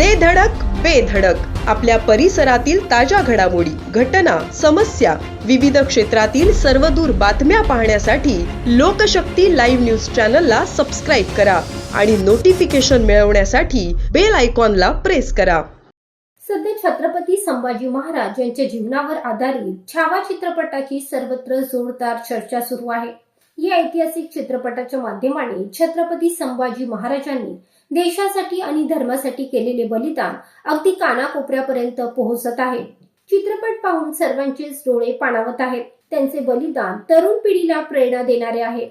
दे धडक बेधडक आपल्या परिसरातील ताज्या घडामोडी घटना समस्या विविध क्षेत्रातील सर्वदूर बातम्या पाहण्यासाठी लोकशक्ती लाईव्ह न्यूज चॅनलला सबस्क्राईब करा आणि नोटिफिकेशन मिळवण्यासाठी बेल आयकॉनला प्रेस करा. सध्या छत्रपती संभाजी महाराज यांच्या जीवनावर आधारित छावा चित्रपटाची सर्वत्र जोरदार चर्चा सुरू आहे. या ऐतिहासिक चित्रपटाच्या माध्यमाने छत्रपती संभाजी महाराजांनी देशासाठी आणि धर्मासाठी केलेले बलिदान अगदी कानाकोपऱ्यापर्यंत पोहोचत आहे. चित्रपट पाहून सर्वांचेच डोळे पाणावत आहेत. त्यांचे बलिदान तरुण पिढीला प्रेरणा देणारे आहे.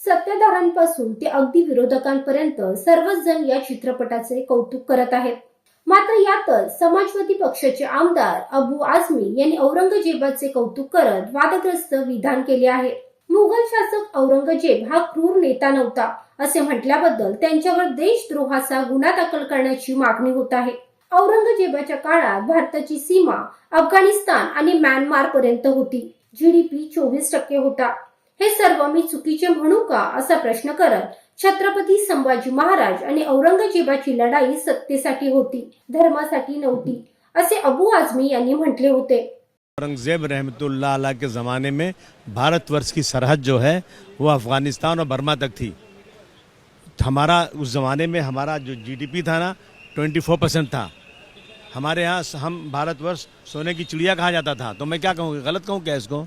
सत्ताधाऱ्यांपासून ते अगदी विरोधकांपर्यंत सर्वच जण या चित्रपटाचे कौतुक करत आहेत. मात्र यातच समाजवादी पक्षाचे आमदार अबू आझमी यांनी औरंगजेबाचे कौतुक करत वादग्रस्त विधान केले आहे. मुघल शासक औरंगजेब हा क्रूर नेता नव्हता असे म्हटल्याबद्दल त्यांच्यावर देशद्रोहाचा गुन्हा दाखल करण्याची मागणी होत आहे. औरंगजेबाच्या काळात भारताची सीमा अफगाणिस्तान आणि म्यानमार पर्यंत होती. जीडीपी चोवीस टक्के होता. हे सर्व मी चुकीचे म्हणू का असा प्रश्न करत छत्रपती संभाजी महाराज आणि औरंगजेबाची लढाई सत्तेसाठी होती धर्मासाठी नव्हती असे अबू आझमी यांनी म्हटले होते. औरंगज़ेब रहमतुल्लाह के ज़माने में भारतवर्ष की सरहद जो है, वो अफ़गानिस्तान और बर्मा तक थी। हमारा, उस ज़माने में हमारा जो जीडीपी था ना 24 परसेंट था। हमारे यहाँ हम भारतवर्ष सोने की चिड़िया कहा जाता था। तो मैं क्या कहूँ, गलत कहूँ क्या इसको?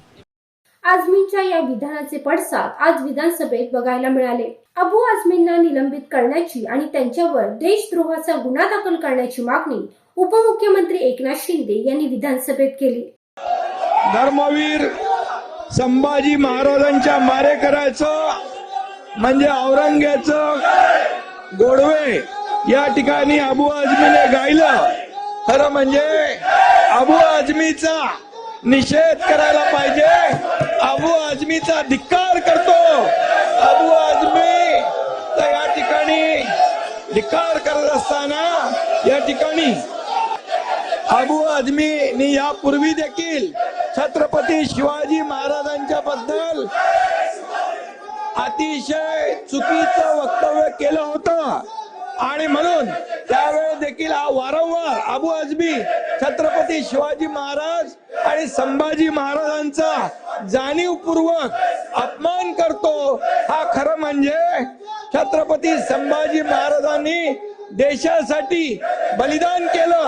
आझमींच्या या विधानाचे पडसाद आज विधानसभेत बघायला मिळाले. अबू आझमींना निलंबित करण्याची आणि त्यांच्यावर देशद्रोहाचा गुन्हा दाखल करण्याची मागणी उपमुख्यमंत्री एकनाथ शिंदे यांनी विधानसभेत केली. धर्मवीर संभाजी महाराजांच्या मारेकऱ्याचं म्हणजे औरंग्याचं गोडवे या ठिकाणी अबू आझमीने गायलं. खरं म्हणजे अबू आझमीचा निषेध करायला पाहिजे. अबू आझमीचा धिक्कार करतो. अबू आझमी तर या ठिकाणी धिक्कार करत असताना या ठिकाणी अबू आझमीनी यापूर्वी देखील छत्रपती शिवाजी महाराजांच्या बद्दल अतिशय चुकीचं वक्तव्य केलं होतं. आणि म्हणून त्यावेळेस देखील हा वारंवार अबू अजबी छत्रपती शिवाजी महाराज आणि संभाजी महाराजांचा जाणीवपूर्वक अपमान करतो हा खरं म्हणजे छत्रपती संभाजी महाराजांनी देशासाठी बलिदान केलं.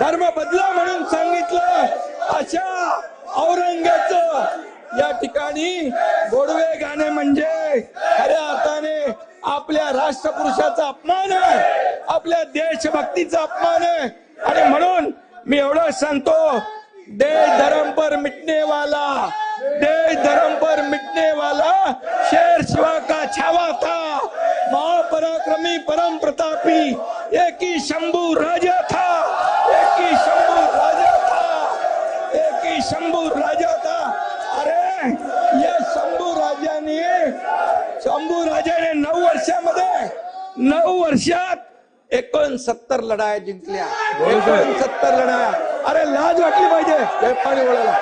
धर्म बदला म्हणून सांगितलं. अशा औरंगाचं या ठिकाणी गोडवे गाणे म्हणजे खऱ्या अर्थाने आपल्या राष्ट्रपुरुषाचा अपमान आहे. आपल्या देशभक्तीचा अपमान आहे. आणि म्हणून मी एवढं सांगतो देश धर्म पर मिटने वाला देश धर्म पर मिटने वाला शेर शिवा का छावा था महापराक्रमी परम प्रतापी एक ही शंभू राजा था. एक ही शंभू राजा था एक ही शंभू राजा था अरे या शंभू राजाने शंभू राजाने नऊ वर्षामध्ये नऊ वर्षात एकोणसत्तर लढाया जिंकल्या. एकोणसत्तर लढाया. अरे लाज वाटली पाहिजे. हे पाणी वळायला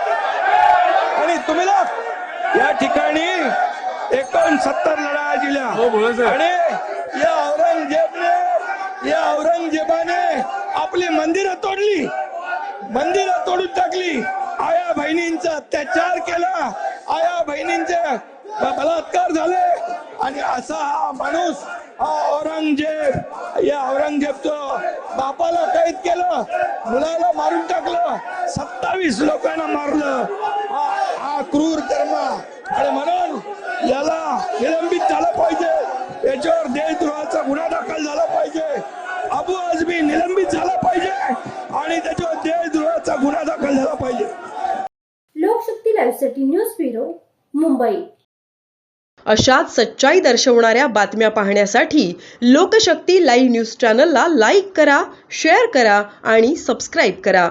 आणि तुम्ही ना या ठिकाणी एकोणसत्तर लढाया दिल्या. आणि या औरंगजेबने या आपली मंदिरं तोडली. मंदिरं तोडून टाकली. आया बहिणींचा अत्याचार केला. आया बहिणींचे बलात्कार झाले. आणि असा हा माणूस हा औरंगजेब या औरंगजेबचं बापाला कैद केलं. मुलाला मारून टाकलं. सत्तावीस लोकांना मारलं. हा हा क्रूर कर्म. आणि म्हणून याला निलंबित झालं पाहिजे याच्यावर देशद्रोहाचा गुन्हा दाखल झाला पाहिजे अबू आझमी निलंबित झाला पाहिजे आणि त्याच्यावर देशद्रोहाचा गुन्हा दाखल झाला पाहिजे. लोकशक्ती लाईव्हसाठी न्यूज ब्युरो मुंबई. अशाच सच्चाई दर्शवणाऱ्या बातम्या पाहण्यासाठी लोकशक्ती लाईव्ह न्यूज चॅनलला लाईक करा शेअर करा आणि सबस्क्राईब करा.